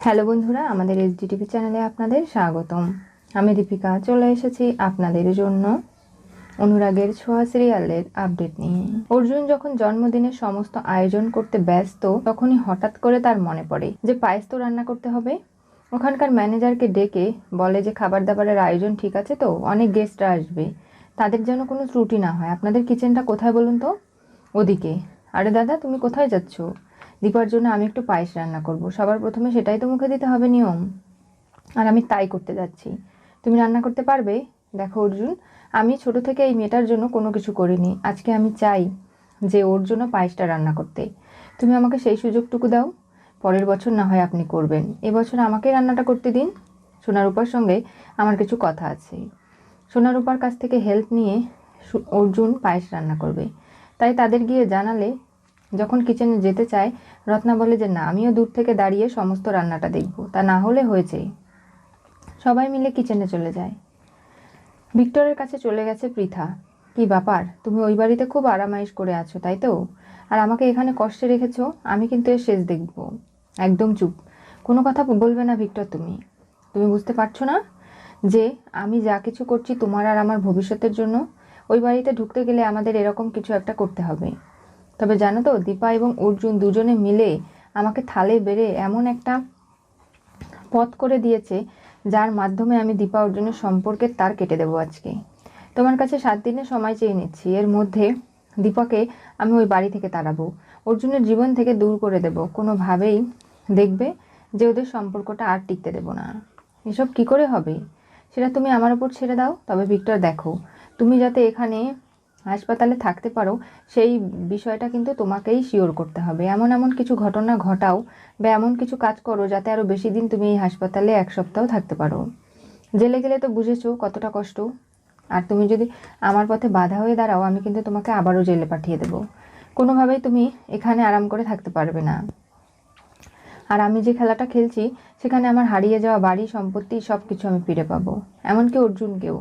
Hello বন্ধুরা, আমাদের SDTV চ্যানেলে আপনাদের স্বাগতম। আমি দীপিকা, চলে এসেছি আপনাদের জন্য অনুরাগের ছোঁয়া সিরিয়ালের আপডেট নিয়ে। অর্জুন যখন জন্মদিনের সমস্ত আয়োজন করতে ব্যস্ত, তখনই হঠাৎ করে তার মনে পড়ে যে পায়েস তো রান্না করতে হবে। ওখানকার ম্যানেজারকে ডেকে বলে যে খাবার দাবারের আয়োজন ঠিক আছে তো, অনেক গেস্টরা আসবে। তাদের যেন কোনো ত্রুটি না হয়। আপনাদের কিচেনটা কোথায় বলুন তো? ওদিকে। আরে দাদা, তুমি কোথায় যাচ্ছ? দীপার জন্য আমি একটু পায়েস রান্না করব। সবার প্রথমে সেটাই তো মুখে দিতে হবে নিয়ম। আর আমি তাই করতে যাচ্ছি। তুমি রান্না করতে পারবে? দেখো অর্জুন, আমি ছোট থেকে এই মেয়েটার জন্য কোনো কিছু করিনি। আজকে আমি চাই যে ওর জন্য পায়েসটা রান্না করতে। তুমি আমাকে সেই সুযোগটুকু দাও। পরের বছর না হয় আপনি করবেন। এবছর আমাকে রান্নাটা করতে দিন। সোনারূপার সঙ্গে আমার কিছু কথা আছে। সোনারূপার কাছ থেকে হেল্প নিয়ে অর্জুন পায়েস রান্না করবে। তাই তাদের গিয়ে জানালে যখন কিচেনে যেতে চায়, রত্না বলে যে, না, আমিও দূর থেকে দাঁড়িয়ে সমস্ত রান্নাটা দেখব। তা না হলে হয়েছে সবাই মিলে কিচেনে চলে যায়। ভিক্টরের কাছে চলে গেছে পৃথা। কি ব্যাপার? তুমি ওই বাড়িতে খুব আরামাইশ করে আছো, তাই তো? আর আমাকে এখানে কষ্টে রেখেছো? আমি কিন্তু এর শেষ দেখব। একদম চুপ। কোনো কথা বলবে না ভিক্টর তুমি। তুমি বুঝতে পারছ না যে, আমি যা কিছু করছি তোমার আর আমার ভবিষ্যতের জন্য? ওই বাড়িতে ঢুকতে গেলে আমাদের এরকম কিছু একটা করতে হবে। তবে জানো তো, দীপা এবং অর্জুন দুজনে মিলে আমাকে থালে বেড়ে এমন একটা পথ করে দিয়েছে, যার মাধ্যমে আমি দীপা অর্জুনের সম্পর্কের তার কেটে দেবো আজকে। তোমার কাছে সাত দিনের সময় চেয়ে নিচ্ছি, এর মধ্যে দীপাকে আমি ওই বাড়ি থেকে তাড়াবো, অর্জুনের জীবন থেকে দূর করে দেব। কোনোভাবেই দেখবে যে ওদের সম্পর্কটা আর টিকতে দেব না। এসব কি করে হবে? সেটা তুমি আমার ওপর ছেড়ে দাও, তবে ভিক্টর দেখো, তুমি যাতে এখানে হাসপাতালে থাকতে পারো, সেই বিষয়টা কিন্তু তোমাকেই শিওর করতে হবে। এমন এমন কিছু ঘটনা ঘটাও বা এমন কিছু কাজ করো যাতে আরও বেশি দিন তুমি এই হাসপাতালে এক সপ্তাহ থাকতে পারো। জেলে গেলে তো বুঝেছ কতটা কষ্ট। আর তুমি যদি আমার পথে বাধা হয়ে দাঁড়াও, আমি কিন্তু তোমাকে আবারও জেলে পাঠিয়ে দেবো। কোনোভাবেই তুমি এখানে আরাম করে থাকতে পারবে না। আর আমি যে খেলাটা খেলছি, সেখানে আমার হারিয়ে যাওয়া বাড়ি, সম্পত্তি সব কিছু আমি ফিরে পাবো। এমনকি অর্জুনকেও।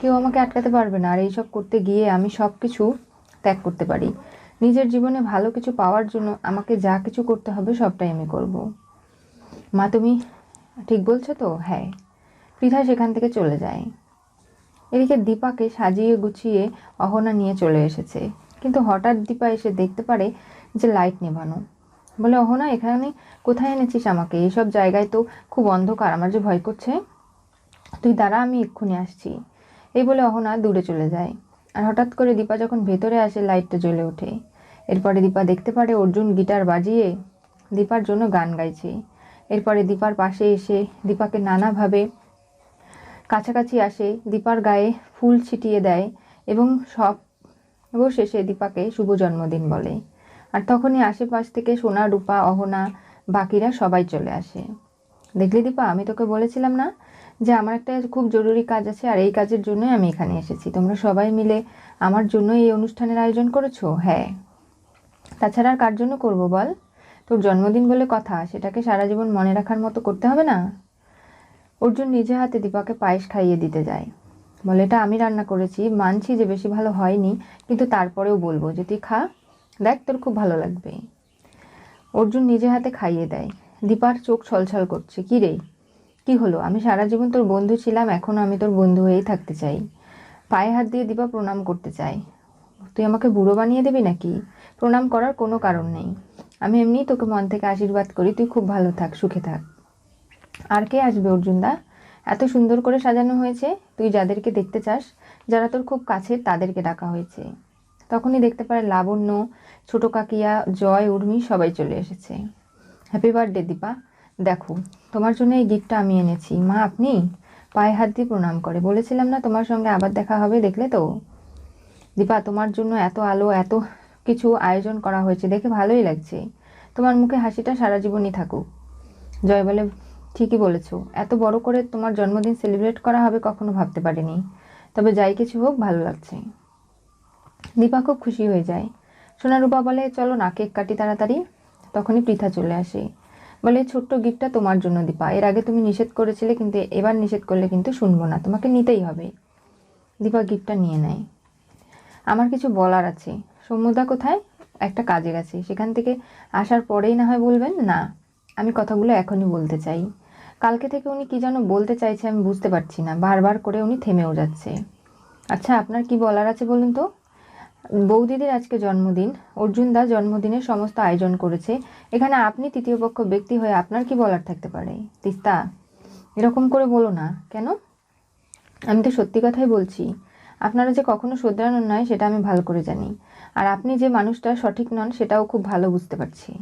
কেউ আমাকে আটকাতে পারবে না, আর এইসব করতে গিয়ে আমি সব কিছু ত্যাগ করতে পারি। নিজের জীবনে ভালো কিছু পাওয়ার জন্য আমাকে যা কিছু করতে হবে সবটাই আমি করব। মা, তুমি ঠিক বলছো তো? হ্যাঁ। পৃথা সেখান থেকে চলে যায়। এদিকে দীপাকে সাজিয়ে গুছিয়ে অহনা নিয়ে চলে এসেছে। কিন্তু হঠাৎ দীপা এসে দেখতে পারে যে লাইট নেভানো। বলে, অহনা, এখানে কোথায় এনেছিস আমাকে? এইসব জায়গায় তো খুব অন্ধকার, আমার যে ভয় করছে। তুই দাঁড়া, আমি এক্ষুনি আসছি। এই বলে অহনা দূরে চলে যায়। আর হঠাৎ করে দীপা যখন ভেতরে আসে, লাইটটা জ্বলে ওঠে। এরপরে দীপা দেখতে পারে অর্জুন গিটার বাজিয়ে দীপার জন্য গান গাইছে। এরপরে দীপার পাশে এসে দীপাকে নানাভাবে কাছাকাছি আসে, দীপার গায়ে ফুল ছিটিয়ে দেয় এবং সব শেষে দীপাকে শুভ জন্মদিন বলে। আর তখনই আশেপাশ থেকে সোনা, রূপা, অহনা, বাকিরা সবাই চলে আসে। দেখলি দীপা, আমি তোকে বলেছিলাম না যে আমার একটা খুব জরুরি কাজ আছে আর এই কাজের জন্যই আমি এখানে এসেছি। তোমরা সবাই মিলে আমার জন্য এই অনুষ্ঠানের আয়োজন করেছ? হ্যাঁ। তাছাড়া আর কার জন্য করব বল? তোর জন্মদিন বলে কথা, সেটাকে সারা জীবন মনে রাখার মতো করতে হবে না? অর্জুন নিজে হাতে দীপাকে পায়েস খাইয়ে দিতে যায়। বলে, এটা আমি রান্না করেছি, মানছি যে বেশি ভালো হয়নি, কিন্তু তারপরেও বলব যে তুই খা। দেখ, তোর খুব ভালো লাগবে। অর্জুন নিজে হাতে খাইয়ে দেয়। দীপার চোখ ছলছল করছে, কি রে? কি হলো? আমি সারা জীবন তোর বন্ধু ছিলাম এখনও আমি তোর বন্ধু হয়েই থাকতে চাই। পায়ে হাত দিয়ে দীপা প্রণাম করতে চাই তুই আমাকে বুড়ো বানিয়ে দিবি নাকি? প্রণাম করার কোনো কারণ নেই। আমি এমনিই তোকে মন থেকে আশীর্বাদ করি, তুই খুব ভালো থাক, সুখে থাক। আর কে আসবে, অর্জুনদা? এত সুন্দর করে সাজানো হয়েছে, তুই যাদেরকে দেখতে চাস, যারা তোর খুব কাছের, তাদেরকে ডাকা হয়েছে। তখনই দেখতে পারে লাবণ্য, ছোট কাকিয়া, জয়, উর্মি সবাই চলে এসেছে। Happy birthday Dipa. দেখো, তোমার জন্য এই গিফটটা আমি এনেছি। মা, আপনি? পায়ে হাত দিয়ে প্রণাম করে। বলেছিলাম না তোমার সঙ্গে আবার দেখা হবে, দেখলে তো? দীপা, তোমার জন্য এত আলো, এত কিছু আয়োজন করা হয়েছে, দেখে ভালোই লাগছে। তোমার মুখে হাসিটা সারা জীবনই থাকুক। জয় বলে, ঠিকই বলেছ। এত বড় করে তোমার জন্মদিন সেলিব্রেট করা হবে কখনো ভাবতে পারিনি। তবে যাই কিছু হোক, ভালো লাগছে। দীপা খুব খুশি হয়ে যায়। সোনারূপা বলে, চলো না, কেক কাটি তাড়াতাড়ি। তখনই পৃথা চলে আসে। বলে "এই ছোট্ট গিফটটা তোমার জন্য দীপা। এর আগে তুমি নিষেধ করেছিলে, কিন্তু এবার নিষেধ করলে কিন্তু শুনব না। তোমাকে নিতেই হবে। দীপা গিফটটা নিয়ে নেয়। আমার কিছু বলার আছে। সৌম্যদা কোথায়? একটা কাজে গেছে সেখান থেকে আসার পরেই না হয় বলবেন? না। আমি কথাগুলো এখনই বলতে চাই। কালকে থেকে উনি কি যেন বলতে চাইছে, আমি বুঝতে পারছি না। বারবার করে উনি থেমেও যাচ্ছে। আচ্ছা আপনার কি বলার আছে বলুন তো? বৌদিদের আজকে জন্মদিন। অর্জুন দা জন্মদিনের সমস্ত আয়োজন করেছে। এখানে আপনি তৃতীয় পক্ষ ব্যক্তি হয়ে আপনার কি বলার থাকতে পারে? তিস্তা, এরকম করে বলো না। কেন? আমি তো সত্যি কথাই বলছি। আপনারা যে কখনো শোধরানোর নয়, সেটা আমি ভালো করে জানি। আর আপনি যে মানুষটা সঠিক নন, সেটাও খুব ভালো বুঝতে পারছি।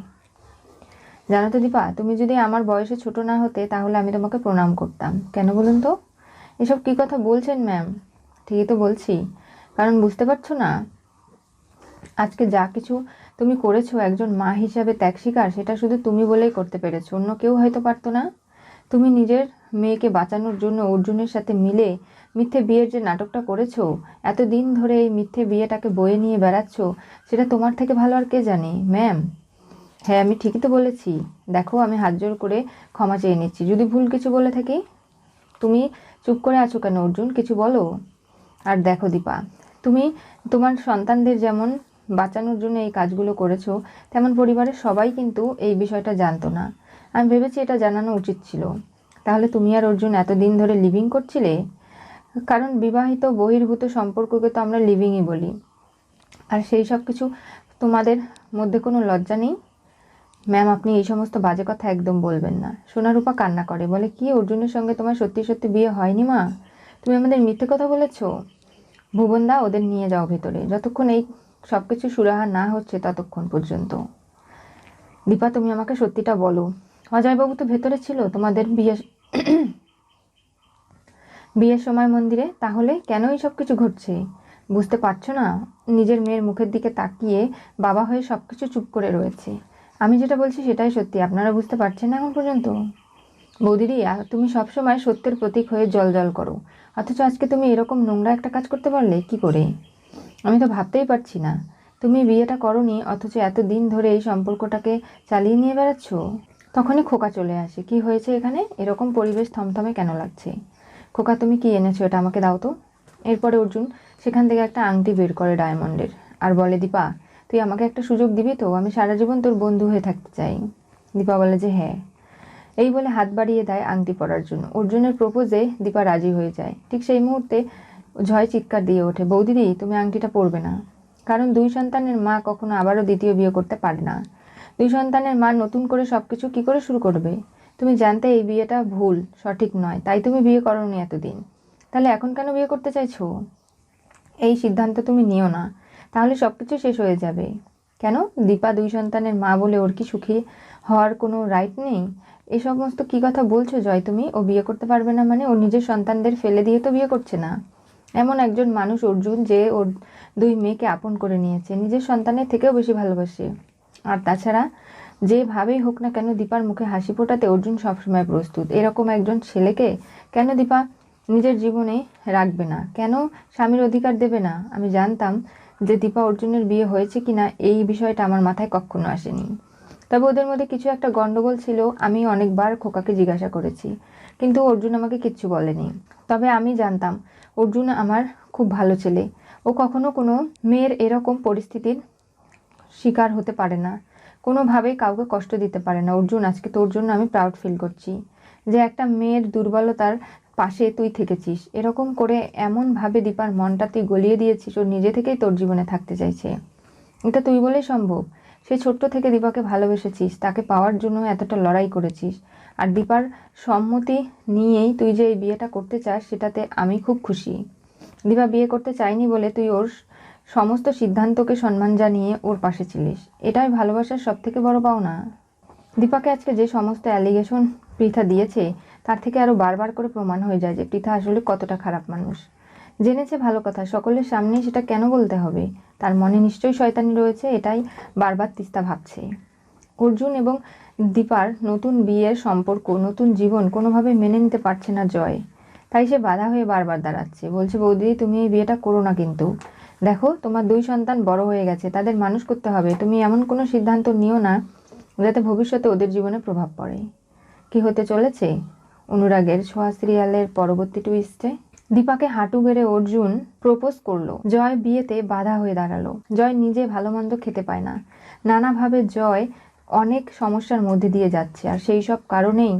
জানো তো দীপা, তুমি যদি আমার বয়সে ছোট না হতে, তাহলে আমি তোমাকে প্রণাম করতাম। কেন বলুন তো? এসব কী কথা বলছেন, ম্যাম? ঠিকই তো বলছি। কারণ বুঝতে পারছ না আজকে যা কিছু তুমি করেছ একজন মা হিসাবে ত্যাগ স্বীকার, সেটা শুধু তুমি বলেই করতে পেরেছ, অন্য কেউ হয়তো পারতো না। তুমি নিজের মেয়েকে বাঁচানোর জন্য অর্জুনের সাথে মিলে মিথ্যে বিয়ের যে নাটকটা করেছ, এতদিন ধরে এই মিথ্যে বিয়েটাকে বয়ে নিয়ে বেড়াচ্ছ, সেটা তোমার থেকে ভালো আর কে জানে? ম্যাম হ্যাঁ আমি ঠিকই তো বলেছি। দেখো, আমি হাত জোর করে ক্ষমা চেয়ে নিচ্ছি। যদি ভুল কিছু বলে থাকি, তুমি চুপ করে আছো কেন অর্জুন? কিছু বলো। আর দেখো দীপা, তুমি তোমার সন্তানদের যেমন বাঁচানোর জন্য এই কাজগুলো করেছ, তেমন পরিবারের সবাই কিন্তু এই বিষয়টা জানতো না। আমি ভেবেছি এটা জানানো উচিত ছিল। তাহলে তুমি আর অর্জুন এতদিন ধরে লিভিং করছিলে? কারণ বিবাহিত বহির্ভূত সম্পর্ককে তো আমরা লিভিংই বলি। আর সেই সব কিছু তোমাদের মধ্যে কোনো লজ্জা নেই? ম্যাম আপনি এই সমস্ত বাজে কথা একদম বলবেন না। সোনারূপা কান্না করে, বলে, কি, অর্জুনের সঙ্গে তোমার সত্যি সত্যি বিয়ে হয়নি, মা? তুমি আমাদের মিথ্যে কথা বলেছ? ভুবনদা, ওদের নিয়ে যাও ভেতরে। যতক্ষণ এই সব কিছু সুরাহা না হচ্ছে ততক্ষণ পর্যন্ত। দীপা, তুমি আমাকে সত্যিটা বলো। অজয়বাবু তো ভেতরে ছিল, তোমাদের বিয়ে বিয়ের সময় মন্দিরে? তাহলে কেন এই সব কিছু ঘটছে? বুঝতে পারছ না? নিজের মেয়ের মুখের দিকে তাকিয়ে বাবা হয়ে সব কিছু চুপ করে রয়েছে। আমি যেটা বলছি সেটাই সত্যি। আপনারা বুঝতে পারছেন না এখন পর্যন্ত? বৌদিদি তুমি সবসময় সত্যের প্রতীক হয়ে জল জল করো। অথচ আজকে তুমি এরকম নোংরা একটা কাজ করতে পারলে, কি করে? আমি তো ভাবতেই পারছি না। তুমি বিয়েটা করনি, অথচ এত দিন ধরে এই সম্পর্কটাকে চালিয়ে নিয়ে বেড়াচ্ছ? তখনই খোকা চলে আসে। কি হয়েছে এখানে? এরকম পরিবেশ থমথমে কেন লাগছে? খোকা, তুমি কি এনেছো এটা আমাকে দাও তো। এরপরে অর্জুন সেখান থেকে একটা আংটি বের করে ডায়মন্ডের আর বলে, দীপা, তুই আমাকে একটা সুযোগ দিবি তো? আমি সারা জীবন তোর বন্ধু হয়ে থাকতে চাই। দীপা বলে যে হ্যাঁ। এই বলে হাত বাড়িয়ে দেয় আংটি পরার জন্য। অর্জুনের প্রপোজে দীপা রাজি হয়ে যায়। ঠিক সেই মুহূর্তে জয় চিৎকার দিয়ে ওঠে, বৌদিদি, তুমি আংটিটা পরবে না। কারণ দুই সন্তানের মা কখনো আবারও দ্বিতীয় বিয়ে করতে পারে না। দুই সন্তানের মা নতুন করে সব কিছু কী করে শুরু করবে? তুমি জানতে এই বিয়েটা ভুল, সঠিক নয়, তাই তুমি বিয়ে করোনি এতদিন। তাহলে এখন কেন বিয়ে করতে চাইছো? এই সিদ্ধান্ত তুমি নিও না, তাহলে সব কিছু শেষ হয়ে যাবে। কেন? দীপা দুই সন্তানের মা বলে ওর কি সুখী হওয়ার কোনো রাইট নেই? এ সমস্ত কী কথা বলছো জয় তুমি? ও বিয়ে করতে পারবে না মানে ও নিজের সন্তানদের ফেলে দিয়ে তো বিয়ে করছে না। এমন একজন মানুষ অর্জুন যে ওর দুই মেয়েকে আপন করে নিয়েছে, নিজের সন্তানের থেকেও বেশি ভালোবাসে। আর তাছাড়া যেভাবেই হোক না কেন দীপার মুখে হাসি ফোটাতে অর্জুন সবসময় প্রস্তুত। এরকম একজন ছেলেকে কেন দীপা নিজের জীবনে রাখবে না? কেন স্বামীর অধিকার দেবে না? আমি জানতাম যে দীপা অর্জুনের বিয়ে হয়েছে কিনা, এই বিষয়টা আমার মাথায় কখনো আসেনি। তবে ওদের মধ্যে কিছু একটা গন্ডগোল ছিল, আমি অনেকবার খোকাকে জিজ্ঞাসা করেছি। কিন্তু অর্জুন আমাকে কিচ্ছু বলেনি। তবে আমি জানতাম, অর্জুন আমার খুব ভালো ছেলে। ও কখনো কোনো মেয়ের এরকম পরিস্থিতির শিকার হতে পারে না। কোনোভাবেই কাউকে কষ্ট দিতে পারে না। অর্জুন, আজকে তোর জন্য আমি প্রাউড ফিল করছি যে একটা মেয়ের দুর্বলতার পাশে তুই থেকেছিস। এরকম করে এমনভাবে দীপার মনটা তুই গলিয়ে দিয়েছিস, ও নিজে থেকেই তোর জীবনে থাকতে চাইছে। এটা তুই বলেই সম্ভব। সে ছোট্ট থেকে দীপাকে ভালোবেসেছিস, তাকে পাওয়ার জন্য এতটা লড়াই করেছিস। আর দীপার সম্মতি নিয়েই তুই যে এই বিয়েটা করতে চাস, সেটাতে আমি খুব খুশি। দীপা বিয়ে করতে চাইনি বলে তুই ওর সমস্ত সিদ্ধান্তকে সম্মান জানিয়ে ওর পাশে ছিলিস। এটাই ভালোবাসার সব থেকে বড় পাওনা। দীপাকে আজকে যে সমস্ত অ্যালিগেশন পৃথা দিয়েছে, তার থেকে আরও বারবার করে প্রমাণ হয়ে যায় যে পৃথা আসলে কতটা খারাপ মানুষ। জেনেছে ভালো কথা, সকলের সামনে সেটা কেন বলতে হবে? তার মনে নিশ্চয়ই শয়তানি রয়েছে, এটাই বারবার তিস্তা ভাবছে। অর্জুন এবং দীপার নতুন বিয়ের সম্পর্ক, নতুন জীবন কোনোভাবে মেনে নিতে পারছে না জয়। তাই সে বাধা হয়ে বারবার দাঁড়াচ্ছে। বলছে, বৌদি, তুমি এই বিয়েটা করো না কিন্তু। দেখো, তোমার দুই সন্তান বড় হয়ে গেছে, তাদের মানুষ করতে হবে। তুমি এমন কোনো সিদ্ধান্ত নিও না যাতে ভবিষ্যতে ওদের জীবনে প্রভাব পড়ে। কি হতে চলেছে? অনুরাগের ছোঁয়া সিরিয়ালের পরবর্তী টুইস্টে দীপাকে হাঁটু গেড়ে অর্জুন প্রপোজ করল। জয় বিয়েতে বাধা হয়ে দাঁড়াল। জয় নিজে ভালো মন্দ খেতে পায় না। নানাভাবে জয় অনেক সমস্যার মধ্যে দিয়ে যাচ্ছে আর সেই সব কারণেই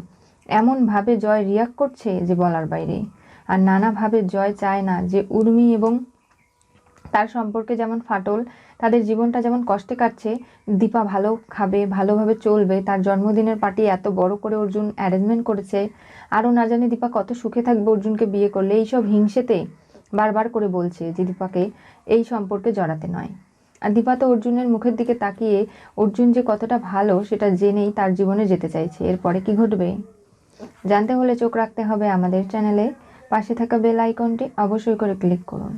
এমনভাবে জয় রিয়াক্ট করছে যে বলার বাইরে। আর নানাভাবে জয় চায় না যে উর্মি এবং তার সম্পর্কে যেমন ফাটল, তাদের জীবনটা যেমন কষ্টে কাটছে, দীপা ভালো খাবে, ভালোভাবে চলবে, তার জন্মদিনের পার্টি এত বড় করে অর্জুন অ্যারেঞ্জমেন্ট করেছে আরও না জানে দীপা কত সুখে থাকবে অর্জুনকে বিয়ে করলে। এইসব হিংসেতে বারবার করে বলছে যে দীপাকে এই সম্পর্কে জড়াতে নয়। আর দীপা তো অর্জুনের মুখের দিকে তাকিয়ে অর্জুন যে কতটা ভালো সেটা জেনেই তার জীবনে যেতে চাইছে। এরপরে কি ঘটবে? জানতে হলে চোখ রাখতে হবে আমাদের চ্যানেলে। পাশে থাকা বেল আইকনটি অবশ্যই করে ক্লিক করুন।